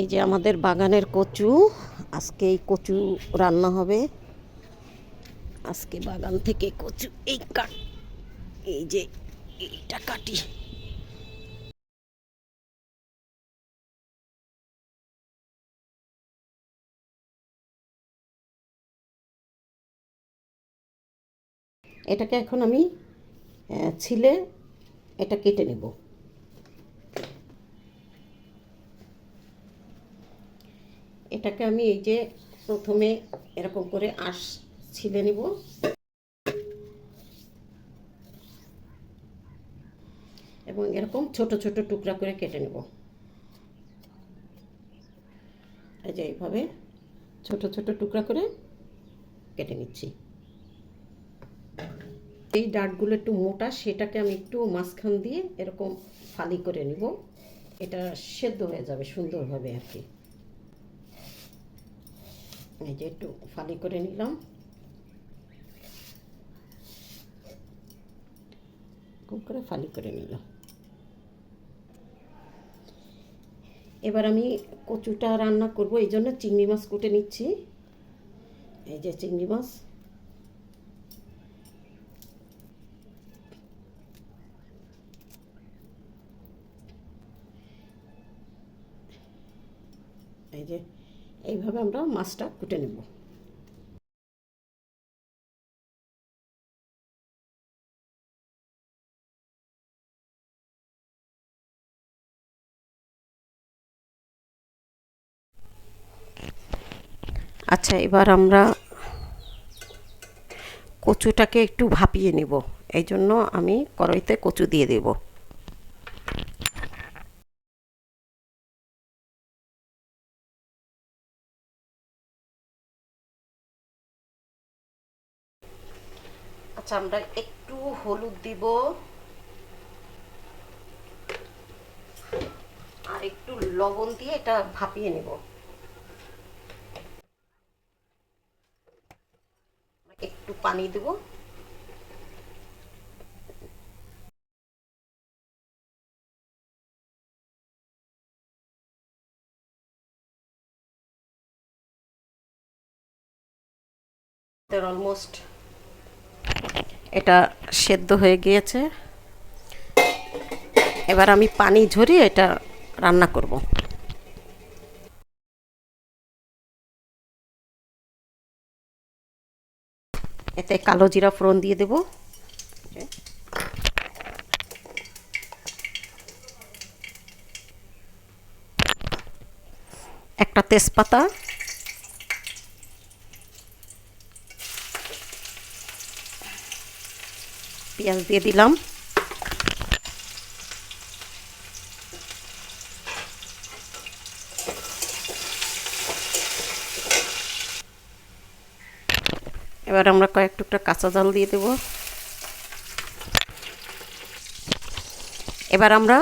এই যে আমাদের বাগানের কচু, আজকে এই কচু রান্না হবে। আজকে বাগান থেকে কচু এই কাট, এই যে এইটা কাটি। এটাকে এখন আমি ছিলে এটা কেটে নেব। এটাকে আমি এই যে প্রথমে এরকম করে আঁশ ছিলে নেব। এবং এরকম ছোট ছোট টুকরা করে কেটে নেব। এই যে এইভাবে ছোট ছোট টুকরা করে কেটে নিচ্ছি। এই ডাটগুলো একটু মোটা, সেটাকে আমি একটু মাঝখান দিয়ে এরকম ফালি করে নিব। এটা সেদ্ধ হয়ে যাবে সুন্দরভাবে আর কি। এই যে একটু ফালি করে নিলাম। খুব করে ফালি করে নিলাম এবার আমি কচুটা রান্না করব, এই জন্য চিংড়ি মাছ কুটে নিচ্ছি। এই যে চিংড়ি মাছ। এই যে এইভাবে আমরা মাছটা কুটে নেব। আচ্ছা এবার আমরা কচুটাকে একটু ভাপিয়ে নিব। এই জন্য আমি কড়াইতে কচু দিয়ে দেব। আচ্ছা আমরা একটু হলুদ দিব। আর একটু লবণ দিয়ে এটা ভাপিয়ে নেব। একটু পানি দেব। অলমোস্ট এটা সেদ্ধ হয়ে গিয়েছে। এবার আমি পানি ঝরিয়ে এটা রান্না করব। এতে কালো জিরা ফোড়ন দিয়ে দেব। একটা তেজপাতা পেঁয়াজ দিয়ে দিলাম। এবার আমরা কয়েক টুকটা কাঁচা জাল দিয়ে দেব। এবার আমরা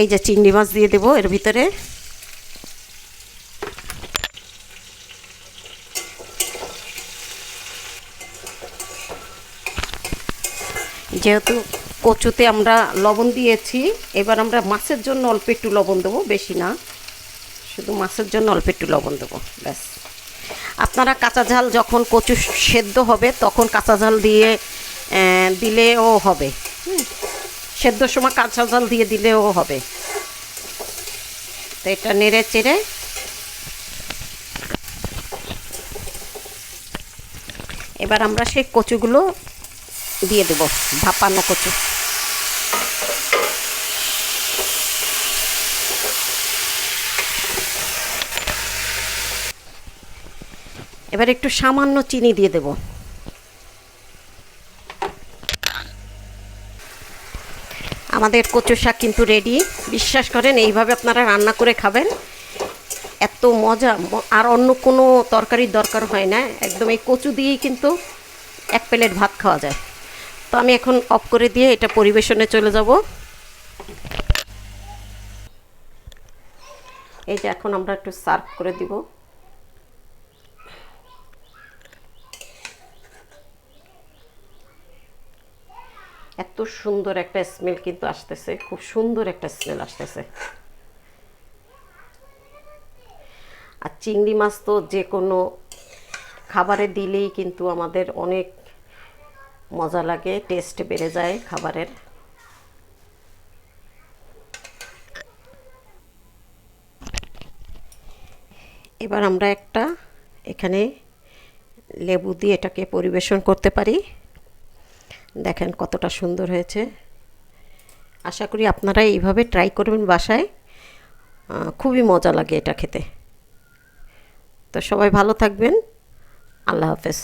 এই যে চিংড়ি মাছ দিয়ে দেব এর ভিতরে। যেহেতু কচুতে আমরা লবণ দিয়েছি, এবার আমরা মাছের জন্য অল্প একটু লবণ দেবো, বেশি না। শুধু মাছের জন্য অল্প একটু লবণ দেবো, ব্যাস। আপনারা কাঁচা ঝাল যখন কচু সেদ্ধ হবে, তখন কাঁচা ঝাল দিয়ে দিলেও হবে। হুম। সেদ্ধর সময় কাঁচা ঝাল দিয়ে দিলেও হবে। তো এটা নেড়ে চেড়ে। এবার আমরা সেই কচুগুলো দিয়ে দেব ভাপানো কচু এবার একটু সামান্য চিনি দিয়ে দেব। আমাদের কচু শাক কিন্তু রেডি বিশ্বাস করেন, এইভাবে আপনারা রান্না করে খাবেন। এত মজা আর অন্য কোনো তরকারির দরকার হয় না। একদম এই কচু দিয়েই কিন্তু এক প্লেট ভাত খাওয়া যায়। তো আমি এখন অফ করে দিয়ে এটা পরিবেশনে চলে যাব। এই যে এখন আমরা একটু সার্ভ করে দিব। এত সুন্দর একটা স্মেল কিন্তু আসতেছে, খুব সুন্দর একটা স্মেল আসতেছে। আর চিংড়ি মাছ তো যে কোনো খাবারে দিলেই কিন্তু আমাদের অনেক মজা লাগে টেস্ট বেড়ে যায় খাবারের। এবার আমরা একটা এখানে লেবু দিয়ে এটাকে পরিবেশন করতে পারি। দেখেন কতটা সুন্দর হয়েছে। আশা করি আপনারা এইভাবে ট্রাই করবেন বাসায়। খুবই মজা লাগে এটা খেতে। তো সবাই ভালো থাকবেন। আল্লাহ হাফেজ।